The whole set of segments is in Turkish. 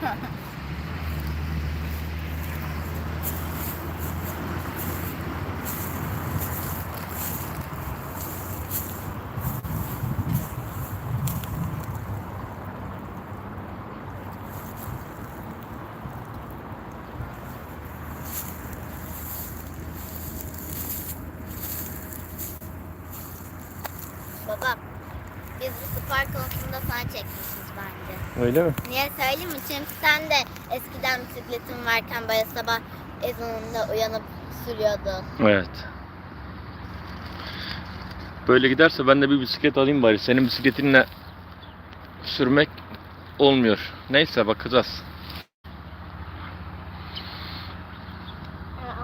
哈 哈 Biz bu spor konusunda sana çekmişiz bence. Öyle mi? Niye söyleyeyim mi? Çünkü sen de eskiden bisikletin varken böyle sabah ezanında uyanıp sürüyordun. Evet. Böyle giderse ben de bir bisiklet alayım bari. Senin bisikletinle sürmek olmuyor. Neyse bakacağız.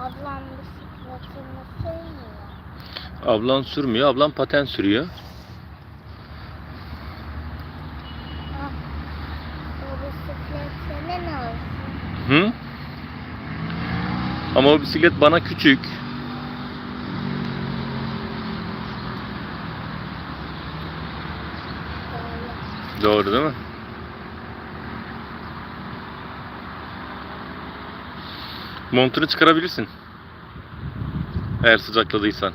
ablam bisikletini sürmüyor. Ablan sürmüyor. Ablan paten sürüyor. O bisiklet senin olsun. Hı? Ama o bisiklet bana küçük. Doğru değil mi? Montunu çıkarabilirsin. Eğer sıcakladıysan.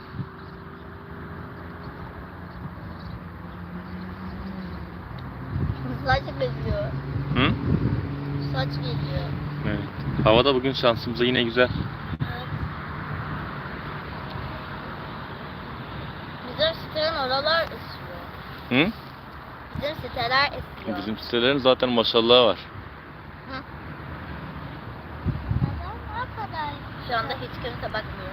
Saç geliyor. Hı? Saç geliyor. Evet. Hava da bugün şansımıza yine güzel. Bizim sitenin oralar ısıyor. Hı? Bizim siteler esiyor. Bizim sitelerin zaten maşallahı var. Kadar? Şu anda hiç kimse bakmıyor.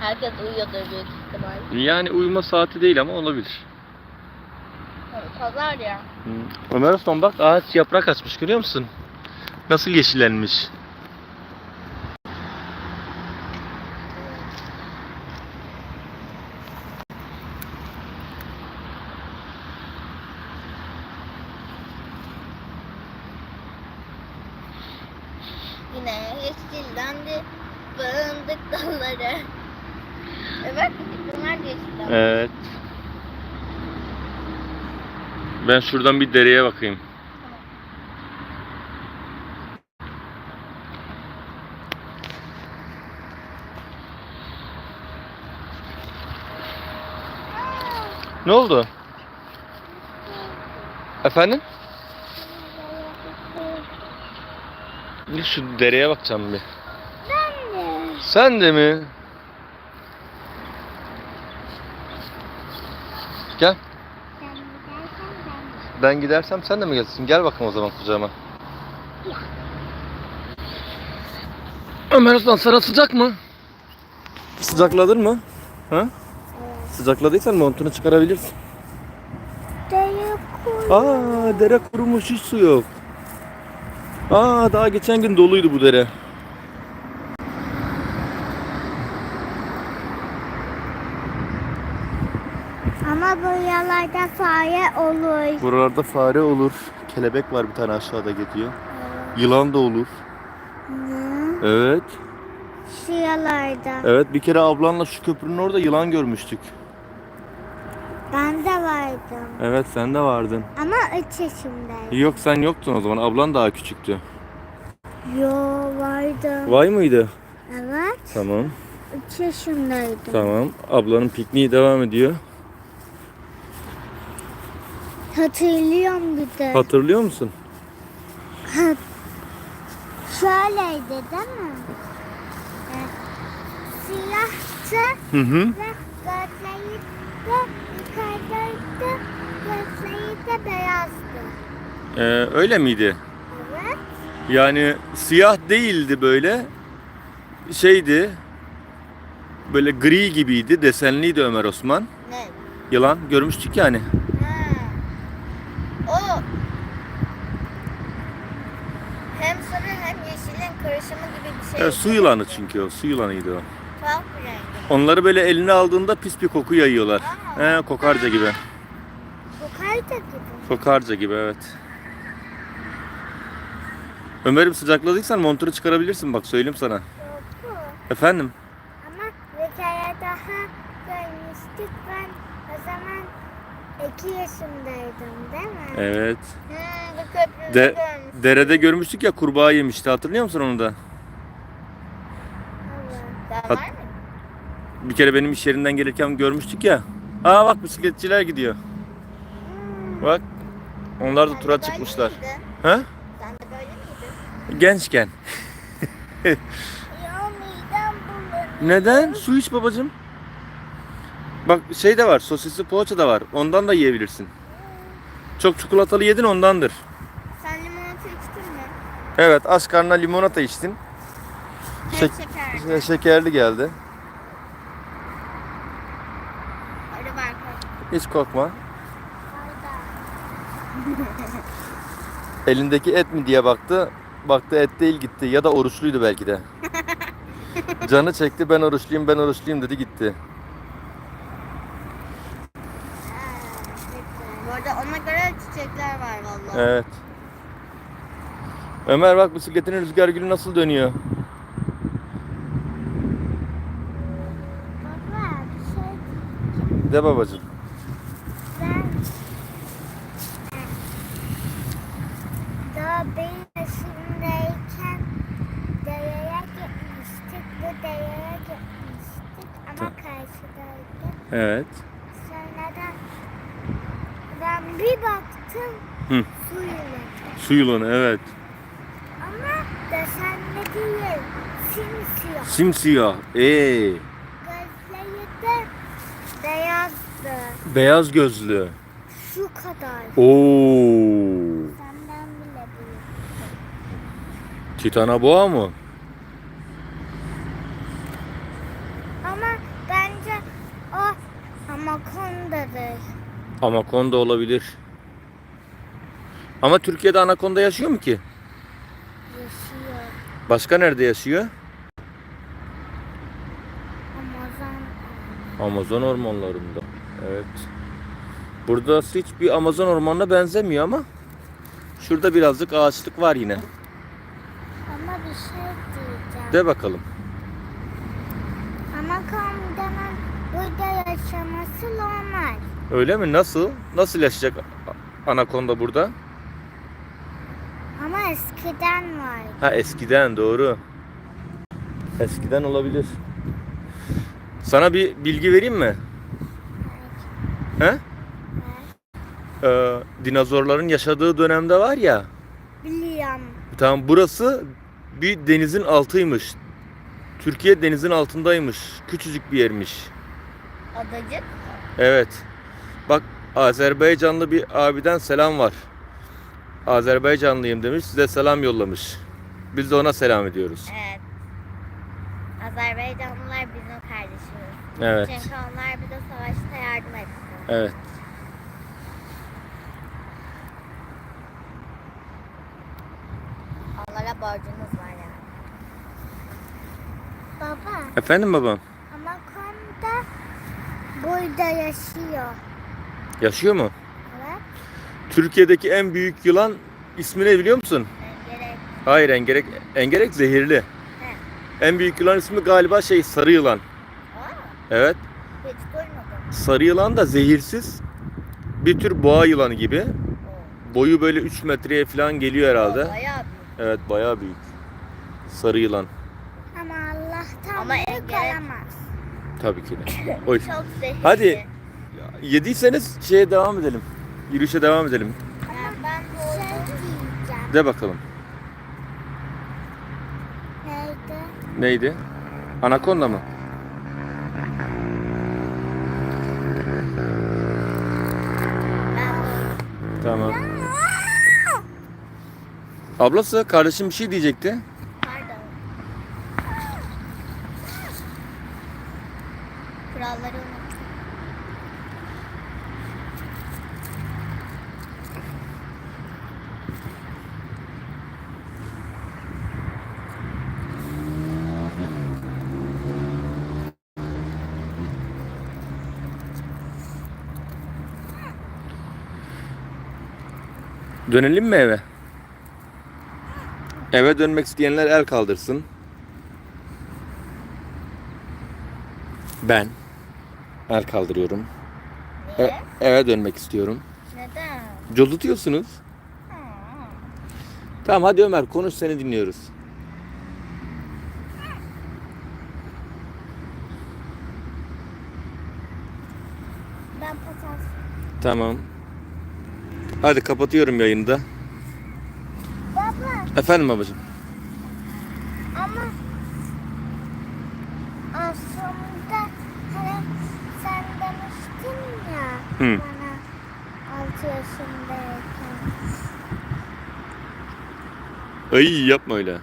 Herkes uyuyordur büyük ihtimal. Yani uyuma saati değil ama olabilir. Pazar ya. Hı. Ömer Osman bak ağaç yaprak açmış görüyor musun? Nasıl yeşillenmiş. Yine yeşillendi fındık dalları. Evet, bunlar da yeşillendi. Evet. Ben şuradan bir dereye bakayım. Ne oldu? Efendim? Bir şu dereye bakacağım bir. Ben de. Sen de mi? Gel. Sen gidersen ben de. Ben gidersem sen de mi gelsin? Gel bakalım o zaman kucağıma. Ömer Osman sana sıcak mı? Sıcakladın mı? Ha? Sıcakladıysan montunu çıkarabilirsin. Dayı Aa dere kurumuş hiç su yok. Aa daha geçen gün doluydu bu dere. Ama buralarda fare olur. Buralarda fare olur. Kelebek var bir tane aşağıda gidiyor. Yılan da olur. Ne? Evet. Şuralarda. Evet bir kere ablanla şu köprünün orada yılan görmüştük. Ben de vardım. Evet sen de vardın. Ama 3 yaşındaydım. Yok sen yoktun o zaman. Ablan daha küçüktü. Yo vardım. Vay mıydı? Evet. Tamam. 3 yaşındaydım. Tamam. Ablanın pikniği devam ediyor. Hatırlıyorum bir de. Hatırlıyor musun? Şöyleydi değil mi? Ee, siyahtı Hı hı. ve gözleri de yukarıdaydı. Gözleri de beyazdı. Ee, öyle miydi? Evet. Yani siyah değildi böyle. Şeydi. Böyle gri gibiydi. Desenliydi Ömer Osman. Ne? Yılan görmüştük yani. Ha. O hem sarı hem yeşilin karışımı gibi bir şey. Evet, su yılanı çünkü o. Su yılanıydı o. Tuhaf bir rengi. Onları böyle eline aldığında pis bir koku yayıyorlar. He, kokarca gibi. Bu karta gibi. Kokarca gibi evet. Ömer'im sıcakladıysan montunu çıkarabilirsin bak söyleyeyim sana. Yok. Efendim? Ama bir kere daha görmüştük. Ben o zaman iki yaşındaydım değil mi? Evet. Hmm, bu köprüde De, görmüştüm. derede görmüştük ya kurbağa yemişti hatırlıyor musun onu da? Evet. Daha Hat- var mı? Bir kere benim iş yerinden gelirken görmüştük ya. Aa bak bisikletçiler gidiyor. Bak. Onlar da tura çıkmışlar. Ha? Sen de böyle miydin? Gençken. Neden? Su iç babacım. Bak şey de var. Sosisli poğaça da var. Ondan da yiyebilirsin. Çok çikolatalı yedin ondandır. Sen limonata içtin mi? Evet aç karnına limonata içtin. Şek Şek- şeker. şekerli geldi. Öyle var Hiç korkma. Elindeki et mi diye baktı. Baktı et değil gitti. Ya da oruçluydu belki de. Canı çekti ben oruçluyum ben oruçluyum dedi gitti. Bu arada ona göre çiçekler var vallahi. Evet. Ömer bak bisikletin rüzgar gülü nasıl dönüyor. Baba bir şey De babacığım. ben daha benim yaşımdayken dereye gitmiştik. Bu dereye gitmiştik ama karşıdaydı. Evet. Sonradan ben bir baktım Hı. su yılanı. Su yılanı evet. Ama desenli değil, simsiyah. Simsiyah. Ee, Gözleri de beyazdı. beyaz gözlü. Şu kadar. Oo. Senden bile büyük. Titana boğa mı? Ama bence o anakondadır. Anakonda olabilir. Ama Türkiye'de anakonda yaşıyor mu ki? Yaşıyor. Başka nerede yaşıyor? Amazon. Amazon ormanlarında. Evet. Burada hiçbir Amazon ormanına benzemiyor ama şurada birazcık ağaçlık var yine. Ama bir şey diyeceğim. De bakalım. Anakondanın burada yaşaması normal. Öyle mi? Nasıl? Nasıl yaşayacak anakonda burada? Ama eskiden var. Ha eskiden doğru. Eskiden olabilir. Sana bir bilgi vereyim mi? He? Ee, dinozorların yaşadığı dönemde var ya. Biliyorum. Tamam burası bir denizin altıymış. Türkiye denizin altındaymış. Küçücük bir yermiş. Adacık. Evet. Bak Azerbaycanlı bir abiden selam var. Azerbaycanlıyım demiş. Size selam yollamış. Biz de ona selam ediyoruz. Evet. Azerbaycanlılar bizim kardeşimiz. Evet. Çünkü onlar bize savaşta yardım etti. Evet. Onlara borcumuz var yani. Baba, Efendim babam? Anakonda burada yaşıyor. Yaşıyor mu? Evet. Türkiye'deki en büyük yılan ismi ne biliyor musun? Gerek. Hayır engerek, engerek zehirli. He. En büyük yılan ismi galiba şey sarı yılan. Aa, Evet. hiç duymadım. Sarı yılan da zehirsiz. Bir tür boğa yılanı gibi. Oo. Boyu böyle 3 metreye falan geliyor herhalde. Bayağı büyük. Evet bayağı büyük. Sarı yılan. Ama Allah'tan Ama büyük engerek- olamaz. Tabii ki de. Oy. Çok zehirli. Hadi. Yediyseniz şeye devam edelim. Yürüyüşe devam edelim. Ben Bir şey diyeceğim. De bakalım. Neydi? Neydi? Anakonda mı? Tamam. Ablası kardeşim bir şey diyecekti. Dönelim mi eve? Eve dönmek isteyenler el kaldırsın. Ben el kaldırıyorum. Niye? E- eve dönmek istiyorum. Neden? Cozutuyorsunuz. Ha. Tamam hadi Ömer konuş seni dinliyoruz. Ben patates. Tamam. Hadi kapatıyorum yayını da. Baba Efendim babacığım. ama aslında hani sen demiştin Hı. Bana 6 yaşındayken. Ay yapma öyle.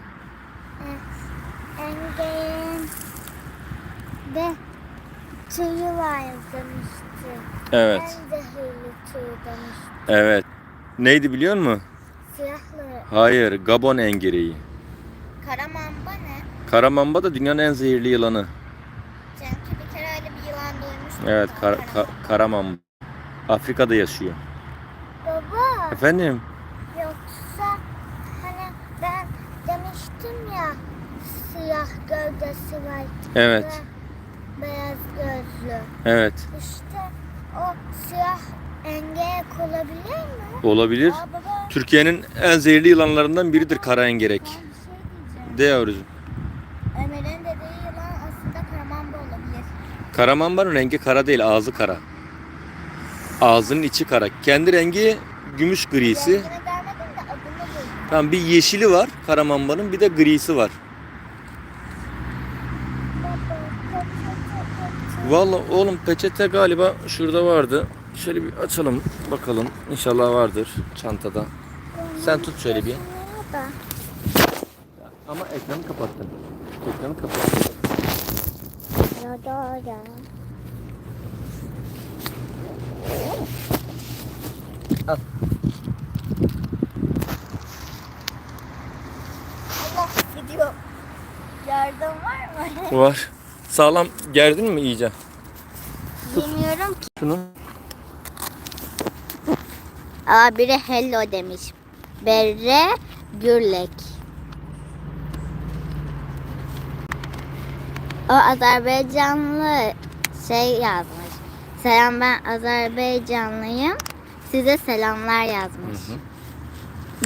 Engel'in de tüyü var demişti. Evet. En zehirli tüy demişti. Evet. Neydi biliyor musun? Siyahlı. Hayır, Gabon engereği. Karamamba ne? Karamamba da dünyanın en zehirli yılanı. Çünkü bir kere öyle bir yılan duymuştum. Evet, kar, ka- karamamba. Afrika'da yaşıyor. Baba Efendim? yoksa hani ben demiştim ya siyah gövdesi var. Evet. ve Beyaz gözlü. Evet. İşte o siyah engek olabilir mi? Olabilir. Türkiye'nin en zehirli yılanlarından biridir kara engerek. şey. De yavrucuğum. Ömer'in dediği yılan aslında karamamba olabilir. Karamambanın rengi kara değil, ağzı kara. Ağzının içi kara. Kendi rengi gümüş grisi. Rengini görmedim de adını duydum. Tamam bir yeşili var karamambanın bir de grisi var. Baba. Vallahi oğlum peçete galiba şurada vardı. Şöyle bir açalım bakalım. İnşallah vardır çantada. Sen tut şöyle bir. Ama ekranı kapattın. Ekranı kapattın. Al. Allah gidiyor. Yardım var mı? Var. Sağlam gerdin mi iyice? Bilmiyorum ki. Şunu. Aa biri hello demiş. Berre Gürlek. O Azerbaycanlı şey yazmış. Selam ben Azerbaycanlıyım. Size selamlar yazmış.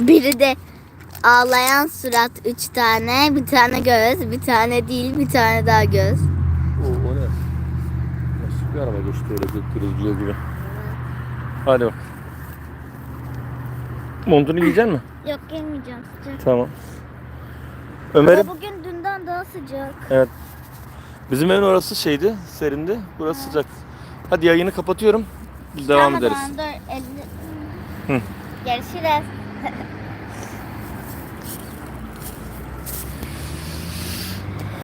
Biri de ağlayan surat üç tane, bir tane göz, bir tane değil, bir tane daha göz. O, o ne? Nasıl bir araba geçti öyle götürücüye gibi. Hadi bak. Montunu giyecek misin? Yok gelmeyeceğim sıcak. Tamam. Ömer'im. Ama bugün dünden daha sıcak. Evet. Bizim evin orası şeydi, serindi. Burası sıcak. Hadi yayını kapatıyorum. Biz devam ederiz. tamam, dur, elini- Hı. Görüşürüz.